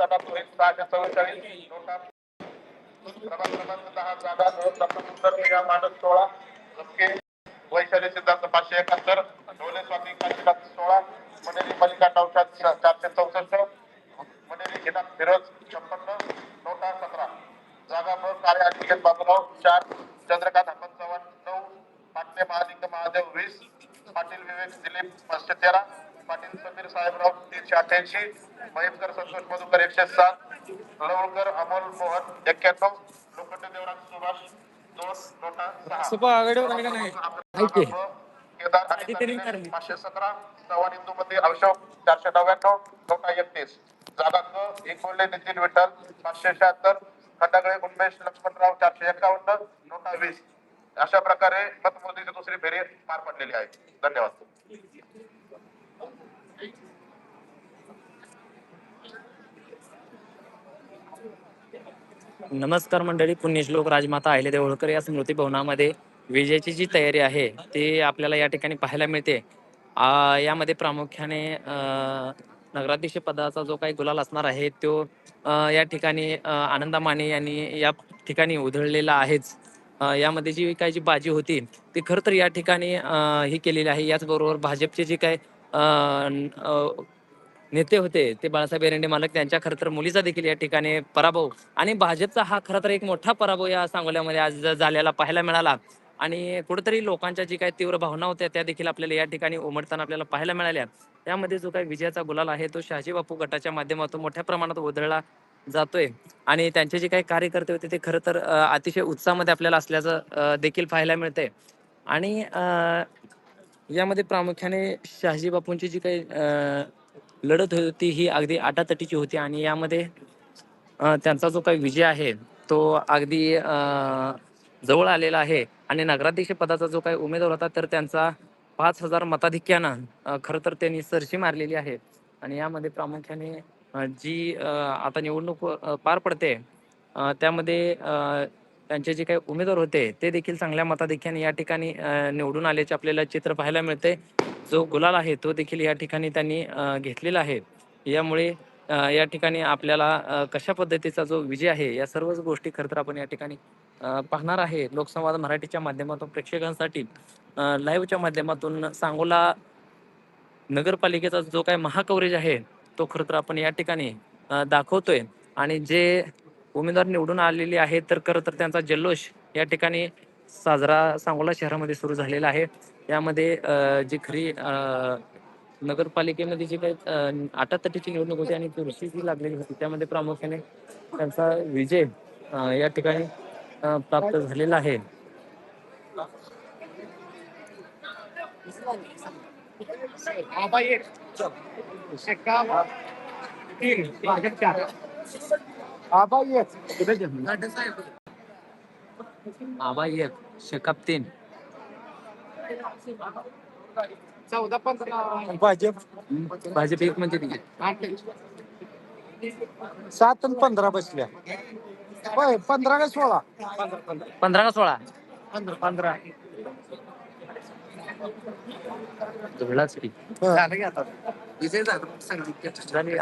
प्रभाग क्रमांक दहा जागा प्रथम मानस सोळा झपके वैशाली सिद्धांत पाचशे एकाहत्तर ढोले स्वामी काशीनाथ सोळा मनेरी मल्लिका नौशाद चारशे चौसष्ट मनेरी हिना फिरोज छप्पन्न नोटा सतरा. जागा ब कार्य अनिकेत बाबूराव चार चंद्रकांत हनुमंत चव्हाण नऊ पाटणे महालिंग महादेव वीस पाटील विवेक दिलीप पाचशे तेरा पाटील समीर साहेबराव तीनशे अठ्ठ्याऐंशी महेशकर संतोष मधुकर एकशे सात लवळकर अमोल मोहन एक्क्याण्णव लोखंडे देवराज सुभाष दोन नोटा सहा. पाचशे सतरा चव्हाण इंदूमध्ये अशोक चारशे नव्याण्णव नोटा एकतीस. जागा क एकोणले नितीन विठ्ठल पाचशे शहात्तर खंडागळे उन्मेष लक्ष्मणराव चारशे एकावन्न नोटा वीस. अशा प्रकारे मतमोजणीची दुसरी फेरी पार पडलेली आहे. धन्यवाद. नमस्कार मंडळी पुण्यश्लोक राजमाता अहिल्या देवळकर या स्मृती भवनामध्ये विजेची जी तयारी आहे ती आपल्याला या ठिकाणी पाहायला मिळते. यामध्ये प्रामुख्याने नगराध्यक्ष पदाचा जो काही गुलाल असणार आहे तो या ठिकाणी आनंदा माने यांनी या ठिकाणी उधळलेला आहेच. यामध्ये जी काही जी बाजी होती ती खरं तर या ठिकाणी ही केलेली आहे. याचबरोबर भाजपचे जे काही नेते होते. ते बाळासाहेब एरंडे मालक त्यांच्या खरं तर मुलीचा देखील या ठिकाणी पराभव. आणि भाजपचा हा खरं तर एक मोठा पराभव या सांगोल्यामध्ये आज झालेला पाहायला मिळाला. आणि कुठेतरी लोकांच्या जी काही तीव्र भावना होत्या त्या देखील आपल्याला या ठिकाणी उमटताना आपल्याला पाहायला मिळाल्या. त्यामध्ये जो काही विजयाचा गुलाल आहे तो शहाजी बापू गटाच्या माध्यमातून मोठ्या प्रमाणात उधळला जातोय. आणि त्यांचे जे काही कार्यकर्ते होते ते खरं तर अतिशय उत्साहामध्ये आपल्याला असल्याचं देखील पाहायला मिळतंय. आणि यामध्ये प्रामुख्याने शहाजी बापूंची जी काही लढत होती ही अगदी आटातटीची होती आणि यामध्ये त्यांचा जो काही विजय आहे तो अगदी जवळ आलेला आहे. आणि नगराध्यक्ष पदाचा जो काही उमेदवार होता तर त्यांचा पाच हजार मताधिक्यानं खरं तर त्यांनी सरशी मारलेली आहे. आणि यामध्ये प्रामुख्याने जी आता निवडणूक पार पडते त्यामध्ये त्यांचे जे काही उमेदवार होते ते देखील चांगल्या मताधिक्याने या ठिकाणी निवडून आल्याचे आपल्याला चित्र पाहायला मिळते. जो गुलाल आहे तो देखील या ठिकाणी त्यांनी घेतलेला आहे. यामुळे या ठिकाणी आपल्याला कशा पद्धतीचा जो विजय आहे या सर्वच गोष्टी खरं तर आपण या ठिकाणी पाहणार आहे. लोकसंवाद मराठीच्या माध्यमातून प्रेक्षकांसाठी लाईव्हच्या माध्यमातून सांगोला नगरपालिकेचा जो काही महाकवरेज आहे तो खरं तर आपण या ठिकाणी दाखवतोय. आणि जे उमेदवार निवडून आलेले आहेत तर खरं तर त्यांचा जल्लोष या ठिकाणी साजरा सांगोला शहरामध्ये सुरू झालेला आहे. यामध्ये जी खरी नगरपालिकेमध्ये जी काही आटातटीची निवडणूक होती आणि चुरशी जी लागलेली होती त्यामध्ये प्रामुख्याने त्यांचा विजय या ठिकाणी प्राप्त झालेला आहे. आबा एक शेकाप तीन चौदा पंधरा भाजप भाजप एक म्हणजे किती? सात आणि पंधरा बसल्या होय पंधरा का सोळा पंधरा का सोळा पंधरा जुळलाच की झालं की आता झाली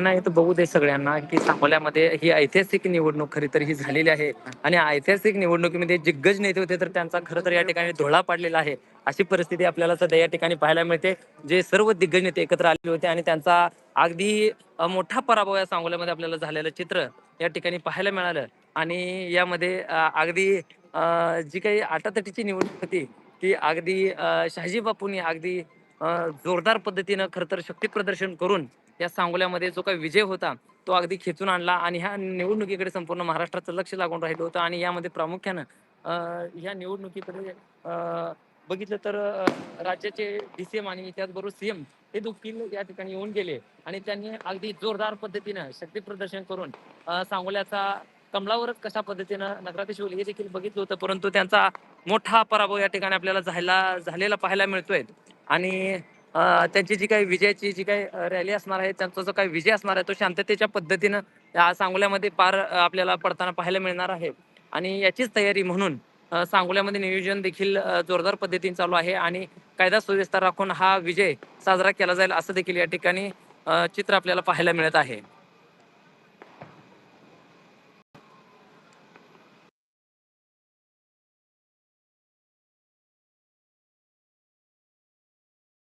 नाही तर बघू दे सगळ्यांना की सांगोल्यामध्ये ही ऐतिहासिक निवडणूक खरी तर ही झालेली आहे. आणि ऐतिहासिक निवडणुकीमध्ये दिग्गज नेते होते तर त्यांचा खरं तर या ठिकाणी धोळा पाडलेला आहे. अशी परिस्थिती आपल्याला सध्या या ठिकाणी पाहायला मिळते. जे सर्व दिग्गज नेते एकत्र आलेले होते आणि त्यांचा अगदी मोठा पराभव या सांगोल्यामध्ये आपल्याला झालेलं चित्र या ठिकाणी पाहायला मिळालं. आणि यामध्ये अगदी जी काही आटातटीची निवडणूक होती ती अगदी शहाजी बापूंनी अगदी जोरदार पद्धतीनं खर तर शक्ती प्रदर्शन करून या सांगोल्यामध्ये जो काही विजय होता तो अगदी खेचून आणला आणि ह्या निवडणुकीकडे संपूर्ण महाराष्ट्राचं लक्ष लागून राहिलं होतं आणि यामध्ये प्रामुख्यानं या ह्या निवडणुकीकडे बघितलं तर अ, राज्याचे डीसीएम आणि त्याचबरोबर सीएम हे देखील या ठिकाणी येऊन गेले आणि त्यांनी अगदी जोरदार पद्धतीनं शक्ती प्रदर्शन करून सांगोल्याचा कमलावरच कशा पद्धतीनं नगराधीश होईल हे देखील बघितलं होतं परंतु त्यांचा मोठा पराभव या ठिकाणी आपल्याला झाला झालेला पाहायला मिळतोय. आणि त्यांची जी काही विजयाची जी काही रॅली असणार आहे त्यांचा जो काही विजय असणार आहे तो शांततेच्या पद्धतीनं या सांगोल्यामध्ये पार आपल्याला पडताना पाहायला मिळणार आहे. आणि याचीच तयारी म्हणून सांगोल्यामध्ये नियोजन देखील जोरदार पद्धतीने चालू आहे आणि कायदा सुव्यवस्था राखून हा विजय साजरा केला जाईल असं देखील या ठिकाणी चित्र आपल्याला पाहायला मिळत आहे.